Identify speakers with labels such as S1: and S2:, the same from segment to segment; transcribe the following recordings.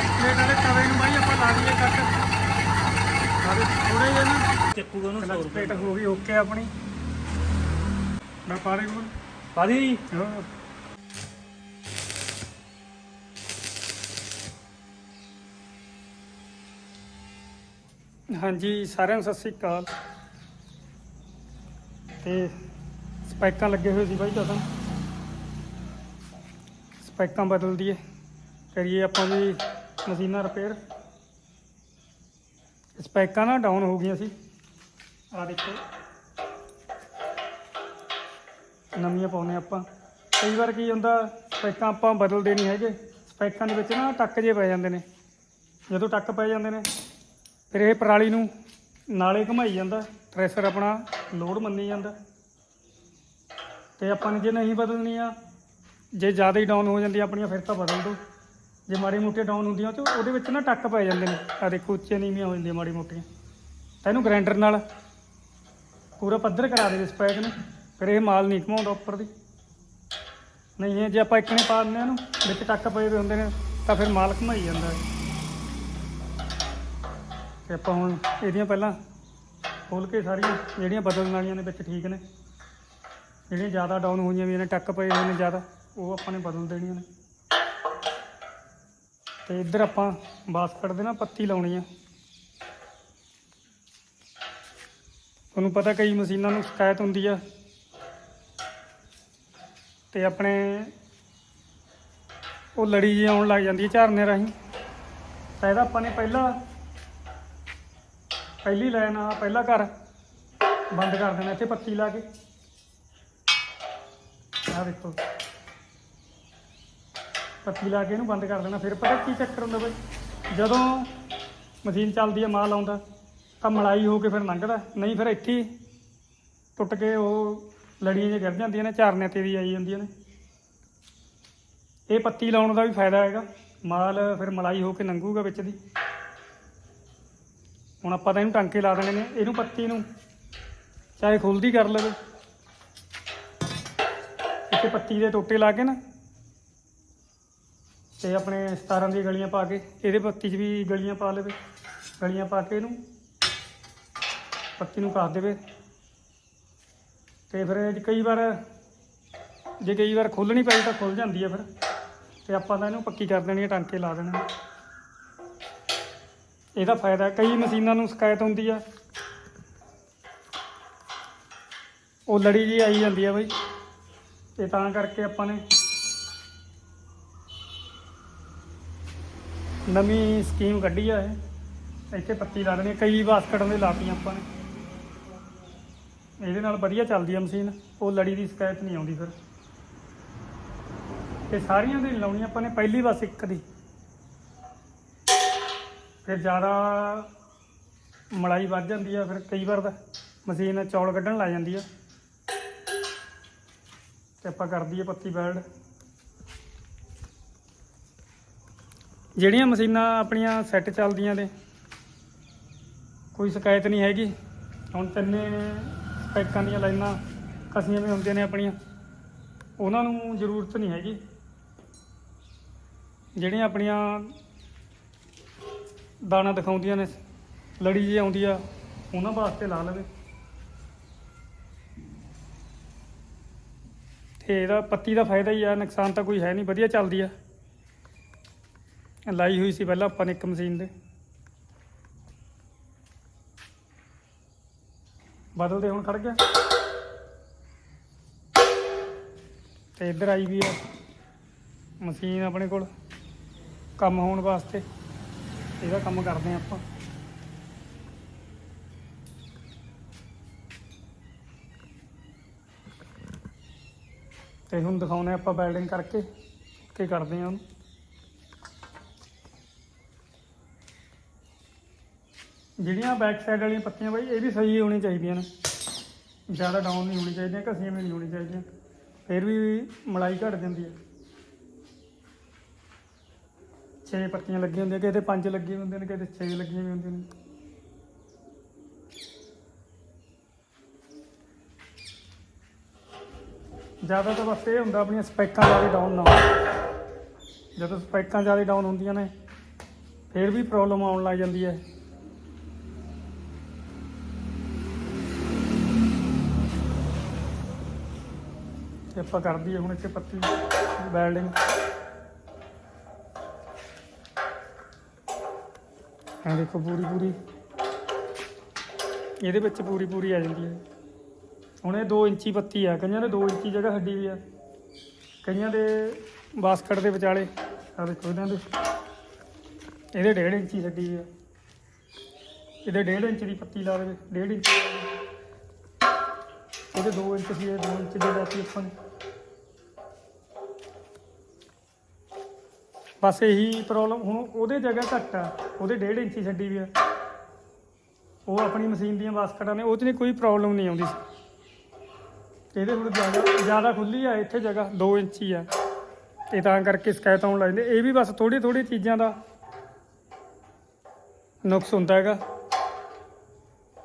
S1: Back plate ਵਾਲੇ ਤਵੇ ਨੂੰ ਬਾਈ ਆਪਾਂ ਲਾ ਦਈਏ ਕੱਟ ਸਾਰੇ ਥੋੜੇ ਜਿਹੇ ਨਾ
S2: ਚੱਕੂਗਾ ਉਹਨੂੰ 100
S1: ਕਲਚ
S2: ਰੁਪਏ
S1: ਪਲੇਟ ਹੋ ਗਈ ਓਕੇ ਆਪਣੀ। ਮੈਂ ਪਾਰੇ ਕੋਲ
S2: ਪਾਦੀ
S1: ਹਾਂ। ਹਾਂਜੀ ਸਾਰਿਆਂ ਨੂੰ ਸਤਿ ਸ੍ਰੀ ਅਕਾਲ। ਤੇ ਸਪੈਕਾਂ ਲੱਗੇ ਹੋਏ ਸੀ ਬਾਈ ਕਸਮ ਸਪੈਕਾਂ ਬਦਲ ਦਈਏ। ਕਰੀਏ ਆਪਾਂ ਵੀ ਮਸ਼ੀਨਾਂ ਰਿਪੇਅਰ ਸਪੈਕਾਂ ਨਾ ਡਾਊਨ ਹੋ ਗਈਆਂ ਸੀ। ਆ ਦੇਖੋ। ਨਵੀਆਂ ਪਾਉਨੇ ਆਪਾਂ। ਕਈ ਵਾਰ ਕੀ ਹੁੰਦਾ, ਸਪੈਕਾਂ ਆਪਾਂ ਬਦਲਦੇ ਨਹੀਂ ਹੈਗੇ। ਸਪੈਕਾਂ ਦੇ ਵਿੱਚ ਨਾ ਟੱਕ ਜੇ ਪੈ ਜਾਂਦੇ ਨੇ। ਜਦੋਂ ਟੱਕ ਪੈ ਜਾਂਦੇ ਨੇ, ਫਿਰ ਇਹ ਪਰਾਲੀ ਨੂੰ ਨਾਲੇ ਘੁਮਾਈ ਜਾਂਦਾ। ਥ੍ਰੈਸ਼ਰ ਆਪਣਾ ਲੋਡ ਮੰਨੀ ਜਾਂਦਾ। ਤੇ ਆਪਾਂ ਨੇ ਜੇ ਨਹੀਂ ਬਦਲਣੀ ਆ ਜੇ ਜ਼ਿਆਦਾ ਹੀ ਡਾਊਨ ਹੋ ਜਾਂਦੀ ਆਪਣੀਆਂ, ਫਿਰ ਤਾਂ ਬਦਲ ਦਿਓ। ਜੇ ਮਾੜੀ ਮੋਟੀ ਡਾਊਨ ਹੁੰਦੀਆਂ ਤੇ ਉਹਦੇ ਵਿੱਚ ਨਾ ਟੱਕ ਪੈ ਜਾਂਦੇ ਨੇ। ਆ ਦੇਖੋ ਉੱਚੇ ਨੀਵੀਆਂ ਹੋ ਜਾਂਦੀਆਂ ਮਾੜੀ ਮੋਟੀਆਂ। ਤਾਂ ਇਹਨੂੰ ਗ੍ਰਾਈਂਡਰ ਨਾਲ ਪੂਰਾ ਪੱਧਰ ਕਰਾ ਦੇ ਸਪੈਕ ਨੂੰ। ਫਿਰ ਇਹ ਮਾਲ ਨਹੀਂ ਘਮਾਉਂਦਾ ਉੱਪਰ ਦੀ। ਨਹੀਂ ਜੇ ਆਪਾਂ ਇੱਕ ਨੇ ਪਾ ਦਿੰਦੇ ਆ ਇਹਨੂੰ, ਵਿੱਚ ਟੱਕ ਪਏ ਹੋਏ ਹੁੰਦੇ ਨੇ, ਤਾਂ ਫਿਰ ਮਾਲ ਘਮਾਈ ਜਾਂਦਾ ਹੈ ਤੇ ਆਪਾਂ ਹੁਣ ਇਹਦੀਆਂ ਪਹਿਲਾਂ ਖੋਲ ਕੇ ਸਾਰੀਆਂ ਜਿਹੜੀਆਂ ਬਦਲਣ ਵਾਲੀਆਂ ਨੇ ਵਿੱਚ ਠੀਕ ਨੇ। ਜਿਹੜੀਆਂ ਜ਼ਿਆਦਾ ਡਾਊਨ ਹੋਈਆਂ ਵੀ ਨੇ, ਟੱਕ ਪਏ ਹੋਏ ਨੇ ਜ਼ਿਆਦਾ, ਉਹ ਆਪਾਂ ਨੇ ਬਦਲ ਦੇਣੀਆਂ ਨੇ। ਤੇ ਇੱਧਰ ਆਪਾਂ ਬਾਸਕਟ ਦੇ ਨਾ ਪੱਤੀ ਲਾਉਣੀ ਆ। ਤੁਹਾਨੂੰ ਪਤਾ ਕਈ ਮਸ਼ੀਨਾਂ ਨੂੰ ਸ਼ਿਕਾਇਤ ਹੁੰਦੀ ਆ। ਤੇ ਆਪਣੇ ਉਹ ਲੜੀ ਜਿਹੀ ਆਉਣ ਲੱਗ ਜਾਂਦੀ ਹੈ ਝਰਨੇ ਰਾਹੀਂ। ਤਾਂ ਇਹਦਾ ਆਪਾਂ ਨੇ ਪਹਿਲਾਂ ਪਹਿਲੀ ਲਾਈਨ ਆ, ਪਹਿਲਾ ਘਰ ਬੰਦ ਕਰ ਦੇਣਾ, ਇੱਥੇ ਪੱਤੀ ਲਾ ਕੇ। ਆਹ ਦੇਖੋ। ਪੱਤੀ ਲਾ ਕੇ ਇਹਨੂੰ ਬੰਦ ਕਰ ਦੇਣਾ, ਫਿਰ ਪਤਾ ਕੀ ਚੱਕਰ ਹੁੰਦਾ ਬਈ? ਜਦੋਂ ਮਸ਼ੀਨ ਚੱਲਦੀ ਹੈ ਮਾਲ ਆਉਂਦਾ, ਤਾਂ ਮਲਾਈ ਹੋ ਕੇ ਫਿਰ ਲੰਘਦਾ, ਨਹੀਂ ਫਿਰ ਇੱਥੇ ਟੁੱਟ ਕੇ ਉਹ ਲੜੀਆਂ ਜਿਹੀਆਂ ਗਿਰ ਜਾਂਦੀਆਂ ਨੇ, ਝਰਨਿਆਂ ਤੇ ਵੀ ਆਈ ਜਾਂਦੀਆਂ ਨੇ। ਇਹ ਪੱਤੀ ਲਾਉਣ ਦਾ ਵੀ ਫਾਇਦਾ ਹੈਗਾ, ਮਾਲ ਫਿਰ ਮਲਾਈ ਹੋ ਕੇ ਲੰਘੂਗਾ ਵਿੱਚ ਦੀ। ਹੁਣ ਆਪਾਂ ਤਾਂ ਇਹਨੂੰ ਟਾਂਕੇ ਲਾ ਦੇਣੇ ਨੇ, ਇਹਨੂੰ ਪੱਤੀ ਨੂੰ ਚਾਹੇ ਖੁੱਲਦੀ ਕਰ ਲਵੇ। ਇੱਥੇ ਪੱਤੀ ਦੇ ਟੋਟੇ ਲਾ ਕੇ ਨਾ ਤੇ ਆਪਣੇ 17 ਦੀਆਂ ਗਲੀਆਂ ਪਾ ਕੇ, ਇਹਦੇ ਪੱਤੀ 'ਚ ਵੀ ਗਲੀਆਂ ਪਾ ਲਵੇ, ਗਲੀਆਂ ਪਾ ਕੇ ਇਹਨੂੰ ਪੱਤੀ ਨੂੰ ਕੱਸ ਦੇਵੇ। ਤੇ ਫਿਰ ਕਈ ਵਾਰ, ਜੇ ਕਈ ਵਾਰ ਖੁੱਲਣੀ ਪਈ ਤਾਂ ਖੁੱਲ ਜਾਂਦੀ ਹੈ ਫਿਰ। ਤੇ ਆਪਾਂ ਤਾਂ ਇਹਨੂੰ ਪੱਕੀ ਕਰ ਦੇਣੀ ਹੈ ਟਾਂਕੇ ਲਾ ਦੇਣੇ ਇਹਦਾ ਫਾਇਦਾ ਕਈ ਮਸ਼ੀਨਾਂ ਨੂੰ ਸ਼ਿਕਾਇਤ ਹੁੰਦੀ ਆ। ਉਹ ਲੜੀ ਜੀ ਆਈ ਜਾਂਦੀ ਆ ਬਈ। ਤੇ ਤਾਂ ਕਰਕੇ ਆਪਾਂ ਨੇ ਨਵੀਂ ਸਕੀਮ ਕੱਢੀ ਆ ਇਹ। ਇੱਥੇ ਪੱਤੀ ਲਾ ਦੇਣੀ ਕਈ ਬਾਸਕਟਾਂ ਦੇ ਲਾਤੀਆਂ ਆਪਾਂ ਨੇ। ਇਹਦੇ ਨਾਲ ਵਧੀਆ ਚੱਲਦੀ ਆ ਮਸ਼ੀਨ। ਉਹ ਲੜੀ ਦੀ ਸ਼ਿਕਾਇਤ ਨਹੀਂ ਆਉਂਦੀ ਫਿਰ। ਤੇ ਸਾਰੀਆਂ ਦੇ ਲਾਉਣੀ ਆਪਾਂ ਨੇ ਪਹਿਲੀ ਬਸ ਇੱਕ ਦੀ। ਫਿਰ ਜ਼ਿਆਦਾ ਮਲਾਈ ਵੱਧ ਜਾਂਦੀ ਆ। ਫਿਰ ਕਈ ਵਾਰ ਤਾਂ ਮਸ਼ੀਨ ਚੌਲ ਕੱਢਣ ਲੱਗ ਜਾਂਦੀ ਆ। ਤੇ ਆਪਾਂ ਕਰਦੀ ਆ ਪੱਤੀ ਬੈਲਡ ਜਿਹੜੀਆਂ ਮਸ਼ੀਨਾਂ ਆਪਣੀਆਂ ਸੈੱਟ ਚੱਲਦੀਆਂ ਨੇ, ਕੋਈ ਸ਼ਿਕਾਇਤ ਨਹੀਂ ਹੈਗੀ। ਹੁਣ ਤਿੰਨੇ ਸਪੈਕਾਂ ਦੀਆਂ ਲਾਈਨਾਂ ਕਸੀਆਂ ਵੀ ਹੁੰਦੀਆਂ ਨੇ ਆਪਣੀਆਂ। ਉਹਨਾਂ ਨੂੰ ਜ਼ਰੂਰਤ ਨਹੀਂ ਹੈਗੀ। ਜਿਹੜੀਆਂ ਆਪਣੀਆਂ ਦਾਣਾ ਦਿਖਾਉਂਦੀਆਂ ਨੇ, ਲੜੀ ਜੀ ਆਉਂਦੀ ਆ, ਉਹਨਾਂ ਵਾਸਤੇ ਲਾ ਲਵੇ। ਤੇ ਇਹਦਾ ਪੱਤੀ ਦਾ ਫਾਇਦਾ ਹੀ ਆ, ਨੁਕਸਾਨ ਤਾਂ ਕੋਈ ਹੈ ਨਹੀਂ, ਵਧੀਆ ਚੱਲਦੀ ਆ। ਲਾਈ ਹੋਈ ਸੀ ਪਹਿਲਾਂ ਆਪਾਂ ਨੇ ਇੱਕ ਮਸ਼ੀਨ ਦੇ ਬਦਲਦੇ ਹੁਣ ਖੜ ਗਿਆ। ਤੇ ਇੱਧਰ ਆਈ ਵੀ ਆ ਮਸ਼ੀਨ ਆਪਣੇ ਕੋਲ। ਕੰਮ ਹੋਣ ਵਾਸਤੇ। ਇਹਦਾ ਕੰਮ ਕਰਦੇ ਆ ਆਪਾਂ। ਤੇ ਹੁਣ ਦਿਖਾਉਨੇ ਆਪਾਂ ਵੈਲਡਿੰਗ ਕਰਕੇ। ਕੀ ਕਰਦੇ ਆ ਉਹਨੂੰ। ਜਿਹੜੀਆਂ ਬੈਕ ਸਾਈਡ ਵਾਲੀਆਂ ਪੱਤੀਆਂ ਬਾਈ, ਇਹ ਵੀ ਸਹੀ ਹੋਣੀ ਚਾਹੀਦੀਆਂ ਨੇ। ਜ਼ਿਆਦਾ ਡਾਊਨ ਨਹੀਂ ਹੋਣੀ ਚਾਹੀਦੀਆਂ, ਘਸੀਆਂ ਵੀ ਨਹੀਂ ਹੋਣੀ ਚਾਹੀਦੀਆਂ। ਫਿਰ ਵੀ ਮਲਾਈ ਘਟ ਜਾਂਦੀ ਹੈ। ਛੇ ਪੱਤੀਆਂ ਲੱਗੀਆਂ ਹੁੰਦੀਆਂ, ਕਿਤੇ ਪੰਜ ਲੱਗੀਆਂ ਹੁੰਦੀਆਂ ਨੇ, ਕਿਤੇ ਛੇ ਲੱਗੀਆਂ ਵੀ ਹੁੰਦੀਆਂ ਨੇ। ਜ਼ਿਆਦਾ ਤਾਂ ਬਸ ਇਹ ਹੁੰਦਾ, ਆਪਣੀਆਂ ਸਪੈਕਾਂ ਜ਼ਿਆਦਾ ਡਾਊਨ ਨਾ ਹੋਣ। ਜਦੋਂ ਸਪੈਕਾਂ ਜ਼ਿਆਦਾ ਡਾਊਨ ਹੁੰਦੀਆਂ ਨੇ, ਫਿਰ ਵੀ ਪ੍ਰੋਬਲਮ ਆਉਣ ਲੱਗ ਜਾਂਦੀ ਹੈ। ਤੇ ਆਪਾਂ ਕਰ ਦਈਏ ਹੁਣ ਇੱਥੇ ਪੱਤੀ ਵੈਲਡਿੰਗ ਆ ਦੇਖੋ ਪੂਰੀ ਪੂਰੀ। ਇਹਦੇ ਵਿੱਚ ਪੂਰੀ ਪੂਰੀ ਆ ਜਾਂਦੀ ਹੈ। ਹੁਣ ਇਹ 2 ਇੰਚੀ ਪੱਤੀ ਆ, ਕਈਆਂ ਦੇ 2 ਇੰਚੀ ਜਗ੍ਹਾ ਹੱਡੀ ਵੀ ਆ। ਕਈਆਂ ਦੇ ਬਾਸਕਟ ਦੇ ਵਿਚਾਲੇ ਆ ਦੇਖੋ ਇਹਨਾਂ ਦੇ। ਇਹਦੇ 1.5 ਇੰਚੀ ਛੱਡੀ ਵੀ ਆ। ਇਹਦੇ 1.5 ਇੰਚ ਦੀ ਪੱਤੀ ਲਾ ਦੇਵੇ 1.5 ਇੰਚ। ਲਾ ਇਹਦੇ 2 ਇੰਚ ਸੀ ਇਹ 2 ਇੰਚ ਦੇ ਲਾਤੀ ਆਪਾਂ ਨੇ। ਬਸ ਇਹੀ ਪ੍ਰੋਬਲਮ ਹੁਣ ਉਹਦੇ ਜਗ੍ਹਾ ਘੱਟ ਆ, ਉਹਦੇ 1.5 ਇੰਚੀ ਛੱਡੀ ਵੀ ਆ। ਉਹ ਆਪਣੀ ਮਸ਼ੀਨ ਦੀਆਂ ਬਾਸਕਟਾਂ ਨੇ, ਉਹ 'ਚ ਨਹੀਂ ਕੋਈ ਪ੍ਰੋਬਲਮ ਨਹੀਂ ਆਉਂਦੀ। ਸੀ ਇਹਦੇ ਹੁਣ ਜ਼ਿਆਦਾ ਜ਼ਿਆਦਾ ਖੁੱਲੀ ਆ, ਇੱਥੇ ਜਗ੍ਹਾ 2 ਇੰਚੀ ਆ। ਤੇ ਤਾਂ ਕਰਕੇ ਸ਼ਿਕਾਇਤ ਆਉਣ ਲੱਗ ਜਾਂਦੀ। ਇਹ ਵੀ ਬਸ ਥੋੜੀ ਥੋੜੀ ਚੀਜ਼ਾਂ ਦਾ ਨੁਕਸ ਹੁੰਦਾ ਹੈਗਾ।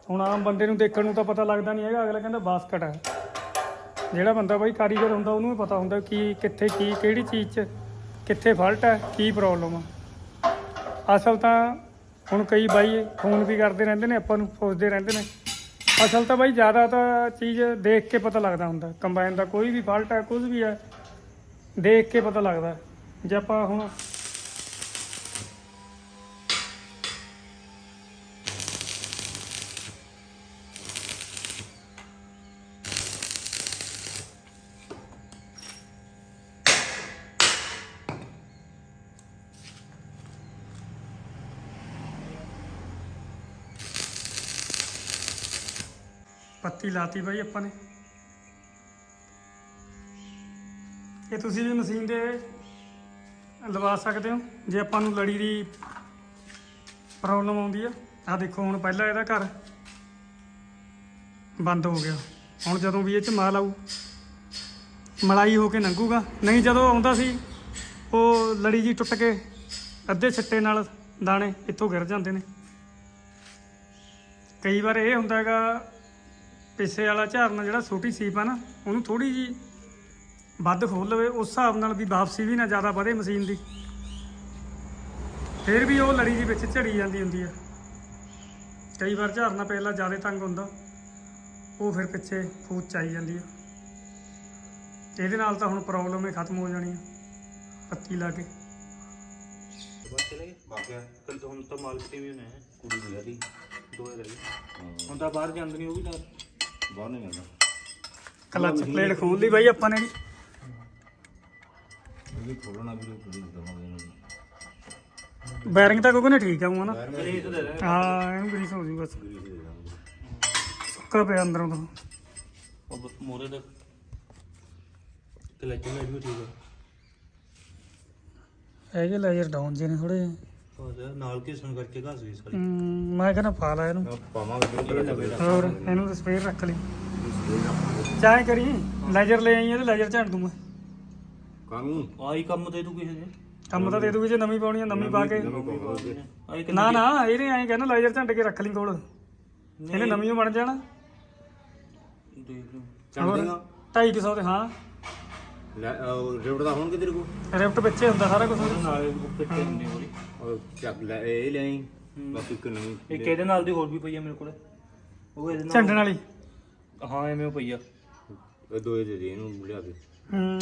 S1: ਹੁਣ ਆਮ ਬੰਦੇ ਨੂੰ ਦੇਖਣ ਨੂੰ ਤਾਂ ਪਤਾ ਲੱਗਦਾ ਨਹੀਂ ਹੈਗਾ, ਅਗਲਾ ਕਹਿੰਦਾ ਬਾਸਕਟ ਹੈ। ਜਿਹੜਾ ਬੰਦਾ ਬਾਈ ਕਾਰੀਗਰ ਹੁੰਦਾ, ਉਹਨੂੰ ਵੀ ਪਤਾ ਹੁੰਦਾ ਕੀ ਕਿੱਥੇ ਕੀ, ਕਿਹੜੀ ਚੀਜ਼ 'ਚ ਕਿੱਥੇ ਫਾਲਟ ਹੈ, ਕੀ ਪ੍ਰੋਬਲਮ ਆ। ਅਸਲ ਤਾਂ ਹੁਣ ਕਈ ਬਾਈ ਫੋਨ ਵੀ ਕਰਦੇ ਰਹਿੰਦੇ ਨੇ, ਆਪਾਂ ਨੂੰ ਪੁੱਛਦੇ ਰਹਿੰਦੇ ਨੇ। ਅਸਲ ਤਾਂ ਬਾਈ ਜ਼ਿਆਦਾ ਤਾਂ ਚੀਜ਼ ਦੇਖ ਕੇ ਪਤਾ ਲੱਗਦਾ ਹੁੰਦਾ। ਕੰਬਾਈਨ ਦਾ ਕੋਈ ਵੀ ਫਾਲਟ ਹੈ, ਕੁਝ ਵੀ ਹੈ, ਦੇਖ ਕੇ ਪਤਾ ਲੱਗਦਾ। ਜੇ ਆਪਾਂ ਹੁਣ ਪੱਤੀ ਲਾਤੀ ਬਾਈ ਆਪਾਂ ਨੇ। ਇਹ ਤੁਸੀਂ ਵੀ ਮਸ਼ੀਨ ਦੇ ਲਵਾ ਸਕਦੇ ਹੋ। ਜੇ ਆਪਾਂ ਨੂੰ ਲੜੀ ਦੀ ਪ੍ਰੋਬਲਮ ਆਉਂਦੀ ਆ। ਆ ਦੇਖੋ, ਹੁਣ ਪਹਿਲਾਂ ਇਹਦਾ ਘਰ ਬੰਦ ਹੋ ਗਿਆ। ਹੁਣ ਜਦੋਂ ਵੀ ਇਹ ਚ ਮਾਲ ਆਊ, ਮਲਾਈ ਹੋ ਕੇ ਲੰਘੂਗਾ ਨਹੀਂ, ਜਦੋਂ ਆਉਂਦਾ ਸੀ, ਉਹ ਲੜੀ ਜੀ ਟੁੱਟ ਕੇ ਅੱਧੇ ਛੱਟੇ ਨਾਲ ਦਾਣੇ ਇੱਥੋਂ ਗਿਰ ਜਾਂਦੇ ਨੇ। ਕਈ ਵਾਰ ਇਹ ਹੁੰਦਾ ਹੈਗਾ ਪਿੱਛੇ ਵਾਲਾ ਝਾਰਨਾ ਜਿਹੜਾ ਛੋਟੀ ਸੀਪ ਆ ਨਾ ਉਹਨੂੰ ਥੋੜੀ ਜੀ ਵੱਧ ਖੋਲ ਲਵੇ ਉਸ ਹਿਸਾਬ ਨਾਲ ਵੀ ਵਾਪਸੀ ਵੀ ਨਾ ਜ਼ਿਆਦਾ ਵਧੇ ਮਸ਼ੀਨ ਦੀ। ਫਿਰ ਵੀ ਉਹ ਲੜੀ ਦੀ ਵਿੱਚ ਝੜੀ ਜਾਂਦੀ ਹੁੰਦੀ ਆ। ਕਈ ਵਾਰ ਝਾਰਨਾ ਪਹਿਲਾਂ ਜ਼ਿਆਦਾ ਤੰਗ ਹੁੰਦਾ ਉਹ ਫਿਰ ਪਿੱਛੇ ਫੂਚ ਚ ਆਈ ਜਾਂਦੀ ਆ। ਇਹਦੇ ਨਾਲ ਤਾਂ ਹੁਣ ਪ੍ਰੋਬਲਮ ਹੀ ਖਤਮ ਹੋ ਜਾਣੀ ਆ ਪੱਤੀ ਲਾ ਕੇ।
S2: ਮਾਲਕੀ ਵੀ ਨੇ
S3: ਕੁੜੀ ਦੀ ਯਾਰੀ
S2: ਦੋਏ ਰਹਿ ਗਏ
S3: ਹਾਂ
S2: ਹੁਣ ਤਾਂ ਬਾਹਰ ਜਾਂਦੇ ਨਹੀਂ ਉਹ ਵੀ ਨਾਲ।
S3: ਬਾਹਰ ਨਹੀਂ
S1: ਕਲਚ ਪਲੇਟ ਖੋਲ ਲਈ ਬਾਈ ਆਪਾਂ ਨੇ ਜੀ।
S3: ਇਹ ਖੋਲਣਾ ਵੀ ਉਹ ਕੁੜੀ ਦਵਾਂਗੇ ਇਹਨੂੰ
S1: ਬੈਰਿੰਗ ਤਾਂ ਕੋਈ ਨਾ ਠੀਕ ਆ ਉਹ ਨਾ।
S2: ਗਰੀਸ ਦੇ ਦੇ
S1: ਹਾਂ ਇਹਨੂੰ ਗਰੀਸ ਹੋ ਜੂ ਬਸ।
S3: ਗਰੀਸ ਦੇ ਦਾਂਗੇ
S1: ਸੁੱਕਾ ਪਿਆ ਅੰਦਰੋਂ ਤਾਂ।
S2: ਉਹ ਮੋਰੇ ਦਾ ਲਾਈਟ ਵੀ ਠੀਕ ਹੈ
S1: ਹੈਗੇ ਲੇਜ਼ਰ ਡਾਊਨ ਜੇ ਨੇ ਥੋੜੇ
S2: ਨਾਲ ਘਿਸਣ ਕਰਕੇ ਘਸ ਗਈ ਸਾਰੀ
S1: ਮੈਂ ਕਹਿੰਦਾ ਪਾ ਲਾ ਇਹਨੂੰ। ਹੋਰ ਇਹਨੂੰ ਤਾਂ ਸਪੇਅਰ ਰੱਖ ਲਈ। ਚਾਹੇ ਕਰੀ ਲੇਜ਼ਰ ਲੈ ਆਈ ਇਹਦੇ ਲੇਜ਼ਰ ਝਾੜ ਦੂੰ ਮੈਂ
S3: ਕਾਨੂੰ
S2: ਆਹੀ ਕੰਮ ਦੇ ਦੂ ਕਿਸੇ ਦੇ
S1: ਕੰਮ ਤਾਂ ਦੇ ਦੂਗੀ ਜੇ ਨਵੀਂ ਪਾਉਣੀ ਆ ਨਵੀਂ ਪਾ ਕੇ। ਨਾ ਨਾ ਇਹਨੇ ਐਂ ਕਹਿੰਦਾ ਲੇਜ਼ਰ ਝੰਡ ਕੇ ਰੱਖ ਲਈ ਕੋਲ। ਇਹਨੇ ਨਵੀਂ ਓ ਬਣ ਜਾਣਾ।
S2: ਦੇਖ ਲਓ।
S3: ਚੱਲ ਦੇਗਾ
S1: 250 ਦੇ ਹਾਂ।
S3: ਲੈ ਉਹ ਰਿਵਟ ਦਾ ਹੋਣਗੇ ਤੇਰੇ ਕੋਲ?
S1: ਰਿਫਟ ਵਿੱਚੇ ਹੁੰਦਾ ਸਾਰਾ ਕੁਝ
S2: ਨਾਲ ਫਿੱਟੇ ਹੁੰਦੇ ਹੋਰੀ।
S3: ਉਹ ਚੱਕ ਲੈ ਇਹ ਲੈ ਆਈ।
S2: ਹੂੰ।
S3: ਬਾਕੀ ਇੱਕ ਨਵੀਂ
S2: ਇੱਕ ਇਹਦੇ ਨਾਲ ਦੀ ਹੋਰ ਵੀ ਪਈ ਆ ਮੇਰੇ ਕੋਲ। ਉਹ ਇਹਦੇ ਨਾਲ
S1: ਝੰਡਣ ਵਾਲੀ।
S2: ਹਾਂ ਐਵੇਂ ਪਈ ਆ।
S3: ਇਹ ਦੋਏ ਦੇ ਦੇ ਇਹਨੂੰ ਲਿਆ ਕੇ
S1: ਹੂੰ।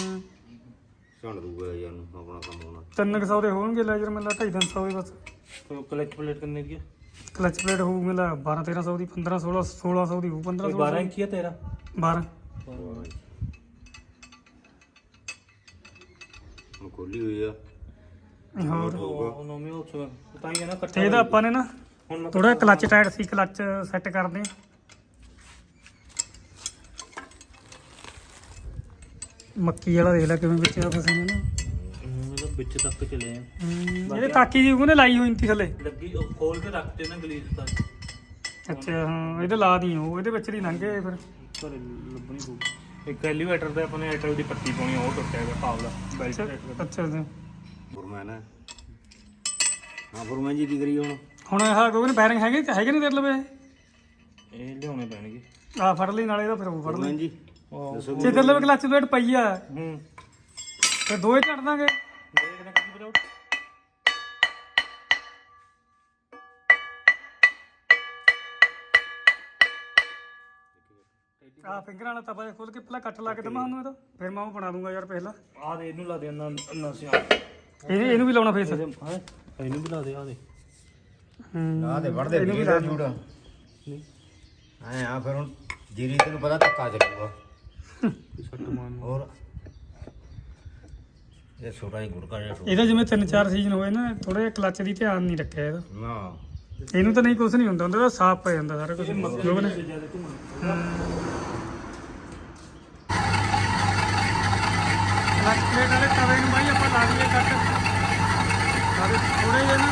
S3: ਛੰਡ ਦੂਗਾ ਯਾਰ ਨੂੰ ਆਪਣਾ ਕੰਮ ਹੋਣਾ।
S1: 300 ਦੇ ਹੋਣਗੇ ਲੇਜ਼ਰ ਮਿਲਦਾ 250 ਦੇ ਬਸ।
S2: ਕਲੈਕਟ ਪਲੇਟ ਕਰਨੇ ਦੀ ਆ?
S1: ਕਲਚ ਪਲੇਟ ਹੋਊ ਮਿਲਦਾ 12 1300 ਦੀ 15 16 1600 ਦੀ ਹੋਊ 15
S2: ਕੋਈ 12 ਇੰਚੀ ਆ ਤੇਰਾ?
S1: 12
S3: ਹੁਣ ਖੋਲੀ ਹੋਈ ਆ।
S1: ਹੋਰ
S2: ਉਹ ਨੋਮੀ ਉਹ ਚ- ਤਾਂ ਹੀ ਹੈ ਨਾ
S1: ਤੇ
S2: ਕੱਟਾ
S1: ਇਹਦਾ ਆਪਾਂ ਨੇ ਨਾ
S2: ਹੁਣ ਮੈਂ
S1: ਥੋੜਾ ਕਲਚ ਟਾਈਟ ਸੀ ਕਲਚ ਸੈੱਟ ਕਰਦੇ ਹਾਂ। ਮੱਕੀ ਵਾਲਾ ਦੇਖ ਲੈ ਕਿਵੇਂ ਵਿੱਚ ਆ ਫਸੇ ਨੇ ਨਾ।
S2: ਇਹਦਾ ਵਿੱਚ ਤੱਕ ਚਲੇ ਆ।
S1: ਇਹਦੇ ਤਾਕੀ ਜੀ ਉਹਨੇ ਲਾਈ ਹੋਈ ਸੀ ਥੱਲੇ।
S2: ਲੱਗੀ ਉਹ ਖੋਲ ਕੇ ਰੱਖਤੇ ਨਾ ਗਲੀਸ ਤੱਕ
S1: ਅੱਛਾ ਹਾਂ ਇਹਦੇ ਲਾ ਦੀ ਉਹ ਇਹਦੇ ਵਿੱਚ ਦੀ ਲੰਘ ਫਿਰ।
S2: ਘਰੇ ਲੱਭਣੀ ਪਊ ਇੱਕ ਐਲੀਵੇਟਰ ਤੇ ਆਪਣੇ ਐਟਲ ਦੀ ਪੱਤੀ ਪਾਉਣੀ ਆ, ਉਹ ਟੁੱਟਿਆ ਗਿਆ ਪਾਵਲਾ ਬੈਲਟ
S1: ਅੱਛਾ ਅੱਛਾ ਜੀ।
S3: ਫੁਰਮੈਨ ਹੈ। ਹਾਂ ਫੁਰਮੈਨ ਜੀ ਕੀ ਕਰੀ ਹੁਣ?
S1: ਹੁਣ ਇਹ ਕੋਈ ਬੈਰਿੰਗ ਹੈਗੇ ਹੈਗੇ ਨਹੀਂ ਤੇਰੇ ਲਵੇ
S2: ਇਹ ਲਿਆਉਣੇ ਪੈਣਗੇ।
S1: ਆ ਫੜ ਲਈ ਨਾਲੇ ਇਹਦਾ ਫਿਰ ਉਹ ਫੜ ਲਈ।
S3: ਜੀ ਦੱਸੋ
S1: ਜੇ ਤੇਰੇ ਲਵੇ ਕਲਚ ਪਲੇਟ ਪਈ ਆ
S2: ਹੂੰ।
S1: ਫਿਰ ਦੋਏ ਛੱਡ ਦਾਂਗੇ। ਆ ਫਿੰਗਰ ਵਾਲਾ ਤਵਾ ਖੋਲ ਕੇ ਪਹਿਲਾਂ ਕੱਟ ਲਾ ਕੇ ਦਮਾ ਉਹਨੂੰ ਇਹਦਾ। ਫਿਰ ਮੈਂ ਉਹ ਬਣਾ ਦੂੰਗਾ ਯਾਰ ਪਹਿਲਾਂ।
S2: ਆ ਦੇ ਇਹਨੂੰ ਲਾ ਦੇ ਨਾ ਨਸਿਆ
S1: ਇਹਦੇ ਇਹਨੂੰ ਵੀ ਲਾਉਣਾ ਫੇਸ
S2: ਹਾਂ? ਇਹਨੂੰ ਵੀ ਲਾ ਦੇ ਆ ਦੇ।
S1: ਹੂੰ।
S3: ਆ ਤੇ ਵੜਦੇ
S1: ਇਹਨੂੰ ਵੀ ਲਾ
S3: ਦਾ। ਜੂੜਾ। ਐ ਆ ਫਿਰ ਹੁਣ ਜੀਰੀ ਤੈਨੂੰ ਪਤਾ ਧੱਕਾ ਚੱਲੂਗਾ
S2: ਛੱਟ ਮਾਰਨ
S3: ਹੋਰ? ਇਹ ਛੋਟਾ ਹੀ ਗੁੜਕਾ ਜਿਹਾ ਛੋਟਾ।
S1: ਇਹਦਾ ਜਿਵੇਂ ਤਿੰਨ ਚਾਰ ਸੀਜ਼ਨ ਹੋਏ ਨਾ ਥੋੜਾ ਜਿਹਾ ਕਲੱਚ ਦੀ ਧਿਆਨ ਨਹੀਂ ਰੱਖਿਆ ਇਹਦਾ।
S3: ਨਾ।
S1: ਇਹਨੂੰ ਤਾਂ ਨਹੀਂ ਕੁਝ ਨਹੀਂ ਹੁੰਦਾ ਉਹਦਾ ਸਾਫ਼ ਪੈ ਜਾਂਦਾ ਸਾਰਾ ਕੁਝ ਜੋ ਨੇ
S2: ਜ਼ਿਆਦਾ ਘੁੰਮਣ
S1: ਕਲੱਚ ਪਲੇਟ ਵਾਲੇ ਤਵੇ ਨੂੰ ਬਾਈ ਆਪਾਂ ਲਾ ਦਈਏ ਕੱਟ ਸਾਰੇ ਥੋੜੇ ਜਿਹਾ ਨਾ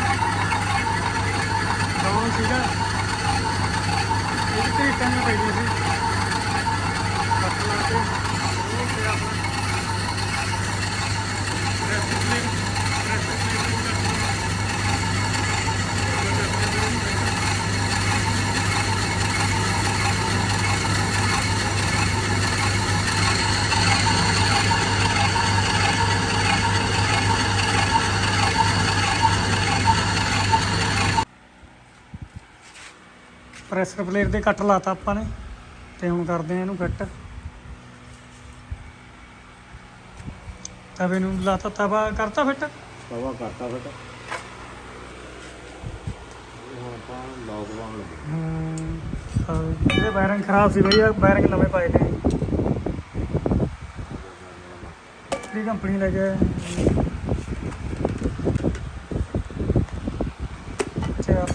S1: ਡਾਊਨ ਸੀਗਾ ਇਹ ਤੇ ਟੰਗ ਪਈ ਸੀ ਕੱਟ ਲਾ ਕੇ ਉਹ ਫਿਰ ਆਪਣਾ ਪ੍ਰੈਸ ਪਲੇਟ ਪ੍ਰੈਸ ਪਲੇਟ ਨੂੰ ਕੱਟ ਲਾ ਪ੍ਰੈਸ਼ਰ ਪਲੇਟ ਦੇ ਕੱਟ ਲਾਤਾ ਆਪਾਂ ਨੇ ਤੇ ਹੁਣ ਕਰਦੇ ਆ ਇਹਨੂੰ ਫਿੱਟ ਤਵੇ ਨੂੰ ਲਾਤਾ ਤਵਾ ਕਰਤਾ ਫਿੱਟ
S3: ਤਵਾ ਕਰਤਾ ਬੇਟਾ ਹੁਣ ਆਪਾਂ ਲੌਕ ਲੱਗੇ
S1: ਇਹਦੇ ਬੈਰਿੰਗ ਖਰਾਬ ਸੀ ਭਈਆ ਬੈਰਿੰਗ ਨਵੇਂ ਪਾਏ ਨੇ। ਕਿਹੜੀ ਕੰਪਨੀ ਲੈ ਕੇ ਅੱਛਾ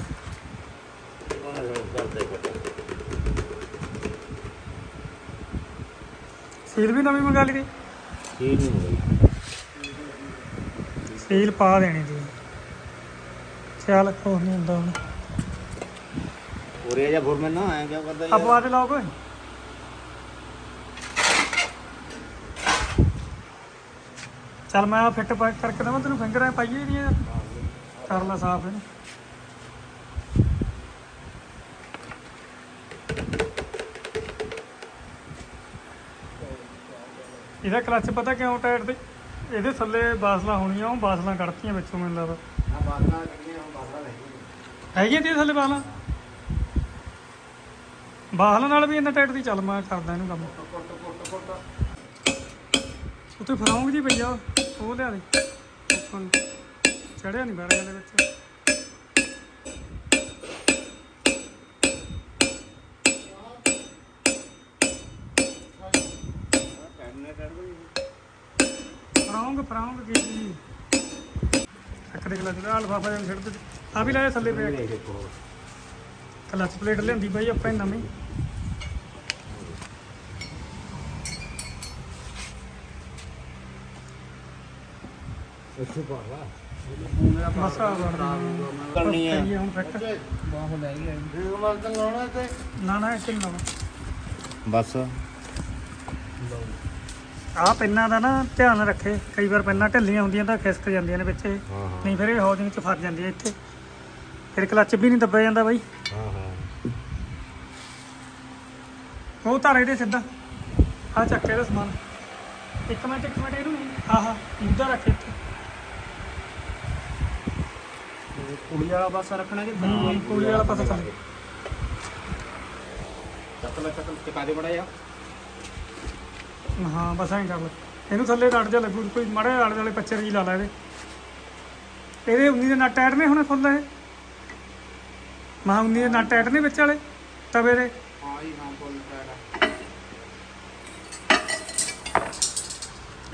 S1: ਸੀਲ ਵੀ ਨਵੀਂ ਮੰਗਾ ਲਈ
S3: ਨਹੀਂ ਹੋਈ
S1: ਸੀਲ ਪਾ ਦੇਣੀ ਸੀ ਚੱਲ ਕੋਈ ਨਹੀਂ ਹੁੰਦਾ ਹੁਣ।
S3: ਉਰੇ ਜਾਂ ਫੁਰਮਨ ਨਾ ਆਇਆ ਕਿਆ ਕਰਦਾ
S1: ਆਪ ਆ ਤੇ ਲਾਓ ਕੋਈ। ਚੱਲ ਮੈਂ ਫਿੱਟ ਕਰਕੇ ਦਵਾਂ ਤੈਨੂੰ ਫਿੰਗਰ ਪਾਈਏ ਨਹੀਂ ਯਾਰ ਕਰ ਲੈ ਸਾਫ਼ ਇਹਨੂੰ। ਇਹਦਾ ਕਲੱਚ ਪਤਾ ਕਿਉਂ ਟਾਇਰ ਤੇ? ਇਹਦੇ ਥੱਲੇ ਬਾਸਲਾ ਹੋਣੀਆਂ ਉਹ ਬਾਸਲਾ ਕੱਢਤੀਆਂ ਵਿੱਚੋਂ ਮੈਨੂੰ ਲੱਗਦਾ।
S3: ਆ ਕਿੰਨੀਆਂ ਹੁਣ ਬਾਦਲਾ ਨਹੀਂ
S1: ਹੈਗੀਆਂ ਤੇ ਥੱਲੇ ਬਾਹਲਾਂ ਨਾਲ ਵੀ ਇੰਨਾ ਟਾਈਟ ਦੀ ਚੱਲ ਮੈਂ ਕਰਦਾ ਇਹਨੂੰ ਕੰਮ। ਉੱਤੇ ਫਰਾਉਂਗ ਜੀ ਪਈ ਆ ਉਹ ਲਿਆ ਦੇ। ਚੜਿਆ ਨਹੀਂ ਬਾਰੇ ਦੇ ਵਿੱਚ। ਫਰਾਉਂਗ ਕੀ ਜੀ ਚੱਕਰੇ ਕਲਾ ਜਿਹੜਾ ਲਫਾਫਾ ਜਿਹਾ ਛੱਡ ਦੇ ਆ ਵੀ ਲਾਇਆ ਥੱਲੇ ਪਿਆ ਕਲਚ ਪਲੇਟ ਲਿਆਂਦੀ ਬਾਈ ਆਪਾਂ ਨੇ ਨਵੀਂ।
S3: ਇੱਥੇ ਪਾ ਲਾ।
S1: ਬਸ ਆ ਵੜ
S3: ਕਰਨੀ ਹੈ ਬਾਹ ਲੈ ਗਿਆ ਇਹ ਮਰ ਤਾਂ ਲਾਉਣਾ ਤੇ
S1: ਨਾ ਇੱਥੇ ਨਾ
S3: ਬਸ।
S1: ਆ ਪੈਨਾਂ ਦਾ ਨਾ ਧਿਆਨ ਰੱਖੇ। ਕਈ ਵਾਰ ਪੈਨਾਂ ਢਿੱਲੀਆਂ ਹੁੰਦੀਆਂ ਤਾਂ ਖਿਸਕ ਜਾਂਦੀਆਂ ਨੇ ਵਿੱਚ।
S3: ਹਾਂ ਹਾਂ।
S1: ਨਹੀਂ ਫਿਰ ਇਹ ਹੌਜਿੰਗ ਚ ਫਸ ਜਾਂਦੀ ਹੈ ਇੱਥੇ। ਫਿਰ ਕਲੱਚ ਵੀ ਨਹੀਂ ਦੱਬਿਆ ਜਾਂਦਾ ਬਾਈ।
S3: ਹਾਂ ਹਾਂ।
S1: ਉਹ ਧਾਰ ਇਹਦੇ ਸਿੱਧਾ। ਆ ਚੱਕ ਇਹਦਾ ਸਮਾਨ। ਇੱਕ ਮਿੰਟ ਇੱਕ ਮਿੰਟ ਇਹਨੂੰ ਆਹਾ ਇੱਧਰ ਰੱਖ ਇੱਥੇ।
S2: ਕੁੜੀ ਵਾਲਾ ਪਾਸਾ ਰੱਖਣਾ ਕਿ
S1: ਹੂੰ, ਕੁੜੀ ਵਾਲਾ ਪਾਸਾ ਚੱਲ
S3: ਚੱਕ ਲੈ ਚੱਕ ਟਿਕਾ ਦੇ ਬੜਾ ਯਾ
S1: ਹਾਂ, ਬਸ ਐਂ ਕਰ ਲੈ। ਇਹਨੂੰ ਥੱਲੇ ਰੱਟ ਜਾ ਲੱਗੂ ਕੋਈ ਮਾੜੇ ਆਲੇ ਵਾਲੇ ਪੱਚਰ ਜੀ ਲਾ ਲੈ ਇਹਦੇ। ਇਹਦੇ 19 ਦੇ ਨਟ ਟਾਇਰ ਨੇ ਹੁਣ ਫੁੱਲ ਇਹ? ਮਾ 19 ਦੇ ਨਟ ਟਾਇਰ ਨੇ ਵਿੱਚ ਵਾਲੇ, ਤਵੇ ਦੇ?
S3: ਹਾਂ ਹੀ ਹਾਂ ਬੋਲ